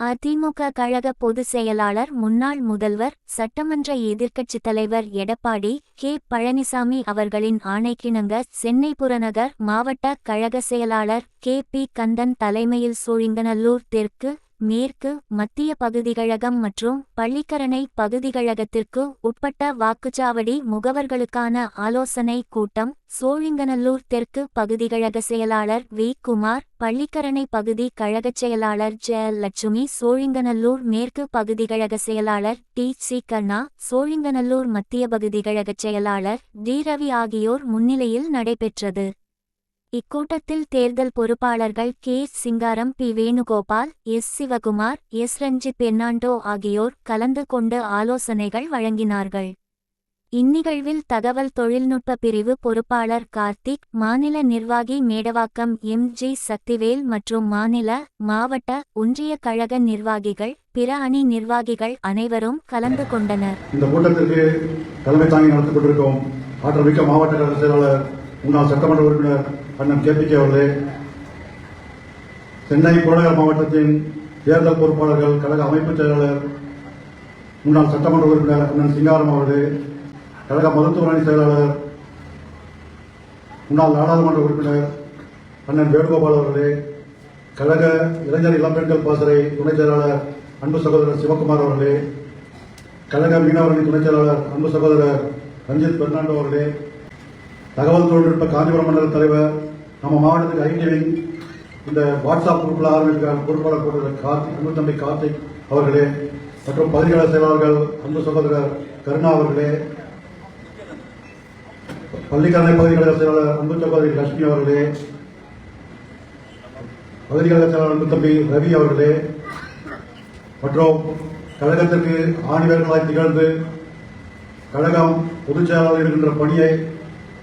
அதிமுக கழக பொதுச் செயலாளர் முன்னாள் முதல்வர் சட்டமன்ற எதிர்க்கட்சித் தலைவர் எடப்பாடி கே. பழனிசாமி அவர்களின் ஆணைக்கிணங்க சென்னை புறநகர் மாவட்ட கழக செயலாளர் கே. பி. கந்தன் தலைமையில் சோழிங்கநல்லூர் தெற்கு மேற்கு மத்திய பகுதிகழகம் மற்றும் பள்ளிக்கரணை பகுதிகழகத்திற்கு உட்பட்ட வாக்குச்சாவடி முகவர்களுக்கான ஆலோசனை கூட்டம் சோழிங்கநல்லூர் தெற்கு பகுதிகழக செயலாளர் வி. குமார் பள்ளிக்கரணை பகுதி கழகச் செயலாளர் ஜெ லட்சுமி சோழிங்கநல்லூர் மேற்கு பகுதிகழக செயலாளர் டி. சி. கண்ணா சோழிங்கநல்லூர் மத்திய பகுதிகழகச் செயலாளர் டி. ரவி ஆகியோர் முன்னிலையில் நடைபெற்றது. இக்கூட்டத்தில் தேர்தல் பொறுப்பாளர்கள் K. Singaram P. Venugopal S. Sivakumar S. Ranjith Fernando ஆகியோர் கலந்து கொண்டு ஆலோசனைகள் வழங்கினார்கள். இந்நிகழ்வில் தகவல் தொழில்நுட்ப பிரிவு பொறுப்பாளர் கார்த்திக் மாநில நிர்வாகி மேடவாக்கம் எம். ஜி. சக்திவேல் மற்றும் மாநில மாவட்ட ஒன்றிய கழக நிர்வாகிகள் பிற அணி நிர்வாகிகள் அனைவரும் கலந்து கொண்டனர். இந்த கூட்டத்திற்கு தலைமை தாங்கி நடத்திக் கொண்டிருக்கும் ஆற்றல் மிக்க மாவட்ட செயலாளர் முன்னாள் சட்டமன்ற உறுப்பினர் அண்ணன் கேபிகே கே. அவர்களே சென்னை புறநகர் மாவட்டத்தின் தேர்தல் பொறுப்பாளர்கள் கழக அமைப்புச் செயலாளர் முன்னாள் சட்டமன்ற உறுப்பினர் அண்ணன் சிங்காரம் அவர்களே கழக மருத்துவமனை செயலாளர் முன்னாள் நாடாளுமன்ற உறுப்பினர் அண்ணன் வேணுகோபால் அவர்களே கழக இளைஞர் இளம்பெண்கள் பாசறை துணைச் செயலாளர் அன்பு சகோதரர் சிவகுமார் அவர்களே கழக மீனவரணி துணைச் செயலாளர் அன்பு சகோதரர் ரஞ்சித் பெர்னாண்டோ அவர்களே தகவல் தொழில்நுட்ப காஞ்சிபுரம் மண்டல தலைவர் நம்ம மாவட்டத்துக்கு ஐடி இந்த வாட்ஸ்அப் குரூப்பில் ஆரம்பிக்கிற பொறுப்பாளர் கூட்டத்தில் கார்த்திக் அன்பு தம்பி கார்த்திக் அவர்களே மற்றும் பகுதிகள செயலாளர்கள் அன்பு சகோதரர் கருணா அவர்களே பள்ளிக்கரணை பகுதிகள செயலாளர் அன்பு சகோதரி லட்சுமி அவர்களே பகுதிகள செயலாளர் அன்பு தம்பி ரவி அவர்களே மற்றும் கழகத்திற்கு ஆணிவர்களாய் திகழ்ந்து கழகம் பொதுச் செயலாளர் இருக்கின்ற பணியை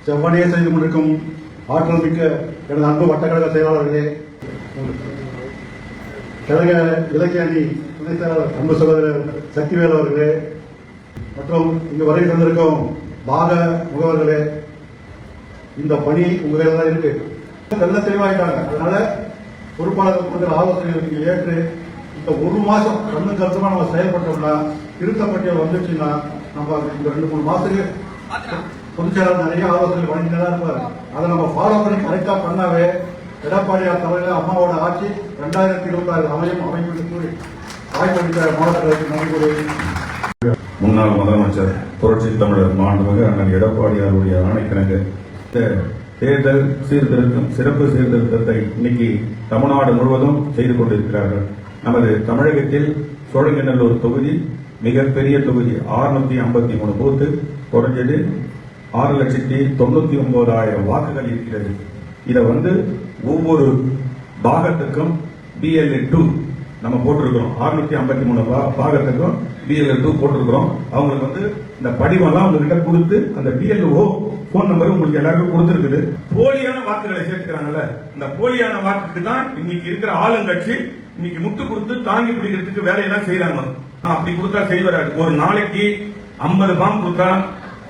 செவ்வனே செய்து கொண்டிருக்கும் ஆற்றல் மிக்க எனது அன்பு வட்டக்கழக செயலாளர்களே கழக இலக்கிய அணி துணைத் செயலாளர் அன்பு சகோதரர் சக்திவேல் அவர்களே மற்றும் இங்கு வரை தந்திருக்கும் பாக முகவர்களே இந்த பணி உங்க கையில தான் இருக்கு. நல்ல தெளிவாயிட்டாங்க அதனால பொறுப்பாளர்கள் கொடுக்கிற ஆலோசனைகள் நீங்க ஏற்று இந்த ஒரு மாசம் கண்ணு கருத்துமா நம்ம செயல்பட்டோம்னா திருத்தப்பட்டியல் வந்துச்சுன்னா நம்ம இந்த ரெண்டு மூணு மாசத்துக்கு பொதுச்செயலாளர் நிறைய ஆலோசனை வழங்கிட்டு தான் அதை நம்ம ஃபாலோ பண்ணி கரெக்டா பண்ணாவே எடப்பாடியார் தலைமையில் அம்மாவோட ஆட்சி ரெண்டாயிரத்தி இருபத்தி ஆறு அமையும் அமைப்பு கூறி வாய்ப்பளித்த மாவட்டத்திற்கு நன்றி முன்னாள் முதலமைச்சர் புரட்சி தமிழர் மாண்புமிகு அண்ணன் எடப்பாடியாருடைய ஆணைக்கிணங்க. தேர்தல் சீர்திருத்தம் சிறப்பு சீர்திருத்தத்தை இன்னைக்கு தமிழ்நாடு முழுவதும் செய்து கொண்டிருக்கிறார்கள். நமது தமிழகத்தில் சோழங்கநல்லூர் தொகுதி மிகப்பெரிய தொகுதி 653 ஐம்பத்தி மூணு பூத்து குறைஞ்சது ஆறு லட்சத்தி தொண்ணூத்தி ஒன்பதாயிரம் வாக்குகள் இருக்கிறது. இதை வந்து ஒவ்வொரு பாகத்துக்கும் பிஎல்ஏ டூ நம்ம போட்டிருக்கிறோம். 653 ஐம்பத்தி மூணு பாகத்துக்கும் பிஎல்ஏ டூ போட்டிருக்கிறோம். அவங்களுக்கு வந்து இந்த படிவம்லாம் உங்ககிட்ட கொடுத்து அந்த பிஎல்ஓ போன் நம்பர் உங்களுக்கு எல்லாருக்கும் கொடுத்துருக்குது. போலியான வாக்குகளை சேர்த்துக்கிறாங்கல்ல இந்த போலியான வாக்குக்கு தான் இன்னைக்கு இருக்கிற ஆளுங்கட்சி இன்னைக்கு முட்டு கொடுத்து தாங்கி பிடிக்கிறதுக்கு வேலையெல்லாம் செய்யறாங்க அப்படி கொடுத்தா சரி ஒரு நாளைக்கு ஐம்பது பாம்பு கொடுத்தா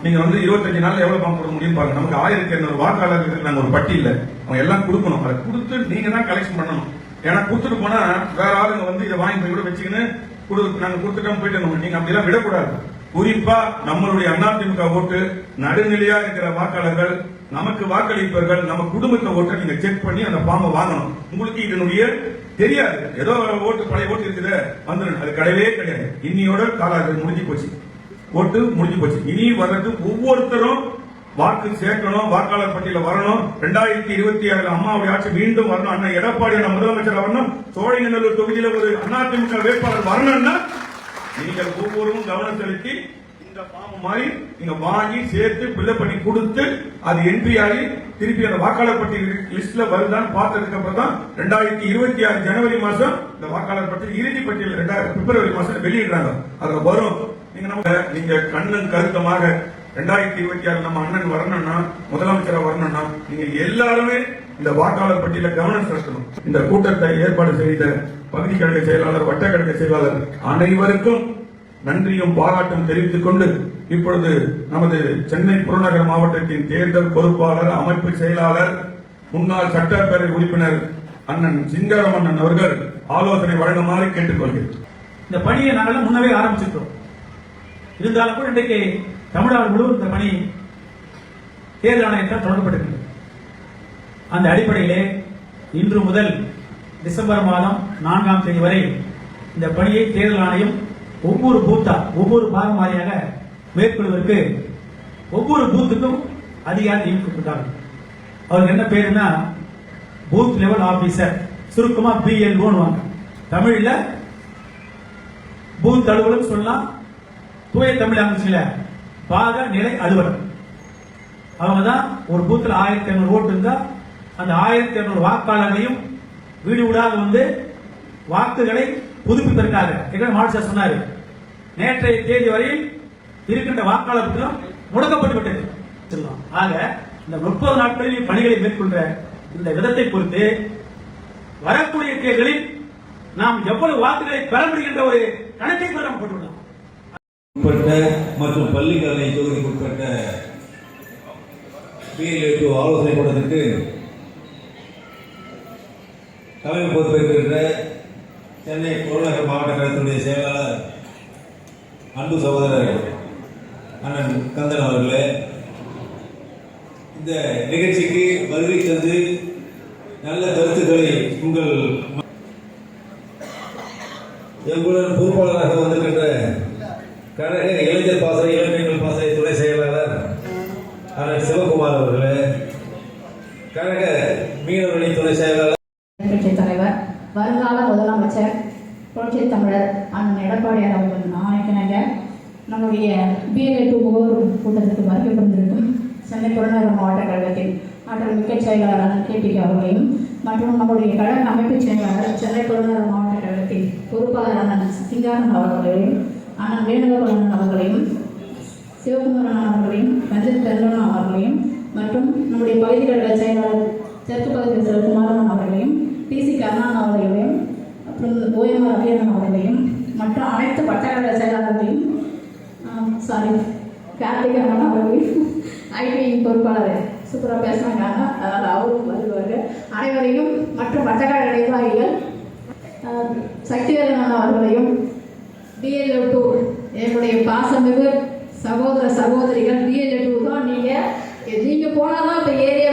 நீங்க வந்து இருபத்தஞ்சு நாள் எவ்வளவு பணம் கொடுக்க முடியும் பாருங்க. நமக்கு ஆயிரத்தி இருநூறு வாக்காளர்கள் நாங்க ஒரு பட்டியல அவங்க எல்லாம் கொடுக்கணும். அதை கொடுத்து நீங்க தான் கலெக்ஷன் பண்ணணும். ஏன்னா கொடுத்துட்டு போனா வேற ஆளுங்க வந்து இதை வாங்கி போய் கூட வச்சுக்கின்னு கொடு நாங்க கொடுத்துட்டோம் போயிட்டு நீங்க அப்படிலாம் விடக்கூடாது. குறிப்பா நம்மளுடைய அதிமுக ஓட்டு நடுநிலையா இருக்கிற வாக்காளர்கள் நமக்கு வாக்களிப்பவர்கள் நம்ம குடும்பத்தை ஓட்டை நீங்க செக் பண்ணி அந்த பாம்பை வாங்கணும். உங்களுக்கு இதனுடைய தெரியாது. ஏதோ ஓட்டு பழைய ஓட்டு இருக்குது வந்துடும் அது கிடையவே கிடையாது. இன்னியோட காலாண்டு முடிஞ்சு போச்சு. போட்டு முடிஞ்சு போச்சு. இனி வர்றது ஒவ்வொருத்தரும் வாக்கு சேர்க்கணும் வாக்காளர் பட்டியல வரணும். ரெண்டாயிரத்தி இருபத்தி ஆறுல அம்மாவுடைய ஆட்சி மீண்டும் வரணும். அண்ணா எடப்பாடி அண்ணா முதலமைச்சர் வரணும். சோழிங்கநல்லூர் தொகுதியில ஒரு அதிமுக வேட்பாளர் வரணும்னா நீங்கள் ஒவ்வொருவரும் கவனம் செலுத்தி இந்த ஃபார்ம் மாதிரி நீங்க வாங்கி சேர்த்து பிள்ளை பண்ணி கொடுத்து அது என்ட்ரி ஆகி திருப்பி அந்த வாக்காளர் பட்டியல் லிஸ்ட்ல வருதான்னு பார்த்ததுக்கு அப்புறம் தான் ரெண்டாயிரத்தி இருபத்தி ஆறு ஜனவரி மாசம் இந்த வாக்காளர் பட்டியல் இறுதி பட்டியல் ரெண்டாயிரம் பிப்ரவரி மாசம் வெளியிடுறாங்க. அதுல வரும். நீங்க நம்ம நீங்க கண்ணன் கருத்தமாக ரெண்டாயிரத்தி இருபத்தி ஆறு நம்ம அண்ணன் வரணும்னா முதலமைச்சரா வரணும்னா நீங்க எல்லாருமே இந்த வாக்காளர் பட்டியல கவனம் செலுத்தணும். இந்த கூட்டத்தை ஏற்பாடு செய்த பகுதி கழக செயலாளர் வட்டக்கழக செயலாளர் அனைவருக்கும் நன்றியும் பாராட்டும் தெரிவித்துக் கொண்டு இப்பொழுது நமது சென்னை புறநகர் மாவட்டத்தின் தேர்தல் பொறுப்பாளர் அமைப்பு செயலாளர் முன்னாள் சட்டப்பேரவை உறுப்பினர் அண்ணன் சிங்காரமன்னன் அவர்கள் ஆலோசனை வழங்குமாறு கேட்டுக்கொள்கிறேன். இந்த பணியை நாங்கள் முன்னவே ஆரம்பிச்சிருக்கிறோம். இருந்தாலும் கூட இன்றைக்கு தமிழ்நாடு முழுவதும் இந்த பணி தேர்தல் ஆணையத்தால் தொடங்கப்பட்டிருக்கிறது. அந்த அடிப்படையிலே இன்று முதல் டிசம்பர் மாதம் நான்காம் தேதி வரை இந்த பணியை தேர்தல் ஆணையம் ஒவ்வொரு பூத்தா ஒவ்வொரு பாகம் வாரியாக மேற்கொள்வதற்கு ஒவ்வொரு பூத்துக்கும் அதிகாரி நியமிக்கப்பட்டார்கள் அவருக்கு என்ன பேருன்னா பூத் லெவல் ஆபீசர் சுருக்கமாக பிஎல்ஓன்னு தமிழில் பூத் அலுவலர் சொல்லலாம் தூய தமிழ் அமைச்சில பாக நிலை அலுவலர் அவங்க தான் ஒரு பூத்தில் ஆயிரத்தி ஐநூறு ஓட்டு இருந்தா அந்த ஆயிரத்தி ஐநூறு வாக்காளர்களையும் வீடு வீடாக வந்து வாக்குகளை புதுப்பித்திருக்காங்க ஏற்கனவே மாவட்ட சொன்னாரு. நேற்றைய தேதி வரையில் இருக்கின்ற வாக்காளர் முடக்கப்பட்டு விட்டது. சொல்லலாம். ஆக இந்த முப்பது நாட்களில் பணிகளை மேற்கொள்ற இந்த விதத்தை பொறுத்து வரக்கூடிய தேர்தலில் நாம் எவ்வளவு வாக்குகளை பெற முடிகின்ற ஒரு கணக்கை கூட நாம் போட்டுள்ளோம் உட்பட்ட மற்றும் பள்ளிக்கரணை தொகுதிக்கு உட்பட்ட பிஎல்ஏ ஆலோசனை கூட்டத்திற்கு தலைமை பொறுப்பேற்கின்ற சென்னை புறநகர் மாவட்ட கழகத்தினுடைய செயலாளர் அன்பு சகோதரர் அண்ணன் கந்தன் அவர்களே இந்த நிகழ்ச்சிக்கு வருகை தந்து நல்ல கருத்துக்களை உங்கள் எங்களுடன் பொறுப்பாளராக வந்திருக்கின்ற கழக இளைஞர் பாசறை இளைஞர்கள் பாசறை துணை செயலாளர் அண்ணன் சிவகுமார் அவர்களே கழக மீனவரணி துணை செயலாளர் கட்சி தலைவர் வருங்கால முதலமைச்சர் புரட்சி தமிழர் அண்ணன் எடப்பாடியார் அவர்கள் ஆணைக்கிணங்க நம்முடைய பிஎல்ஏ டூ முகவர் கூட்டத்திற்கு வருகை சென்னை புறநகர் மாவட்ட கழகத்தின் ஆற்றல் மிக்க செயலாளர் கேபி அவர்களையும் மற்றும் நம்முடைய கழக அமைப்பு செயலாளர் சென்னை புறநகர் மாவட்ட கழகத்தின் பொறுப்பாளர் அண்ணன் சிங்காரன் அவர்களையும் அண்ணன் வேணுகோபாலன் அவர்களையும் சிவகுமரன் அவர்களையும் ரஞ்சித் பெருந்தன் அவர்களையும் மற்றும் நம்முடைய பகுதி கழக செயலாளர் தெற்கு பகுதி சிவகுமாரன் அவர்களையும் பிசி கருணான் அவர்களையும் அப்புறம் ஓஎம்ஆர் அபியனன் அவர்களையும் மற்றும் அனைத்து பட்டகழக செயலாளர்களையும் சாரி கார்த்திகேயன் அவர்களையும் ஐடி பொறுப்பாளர் சூப்பராக பேசினாங்க அதனால் அவரும் வருவார். அனைவரையும் மற்றும் பட்டகழக நிர்வாகிகள் சக்திவேலன் அண்ணா அவர்களையும் பிஎல்ஓ டூ என்னுடைய பாசமிகு சகோதர சகோதரிகள் பிஎல்ஓ டூ தான் நீங்கள் நீங்கள் போனால் தான் இப்போ ஏரியாவே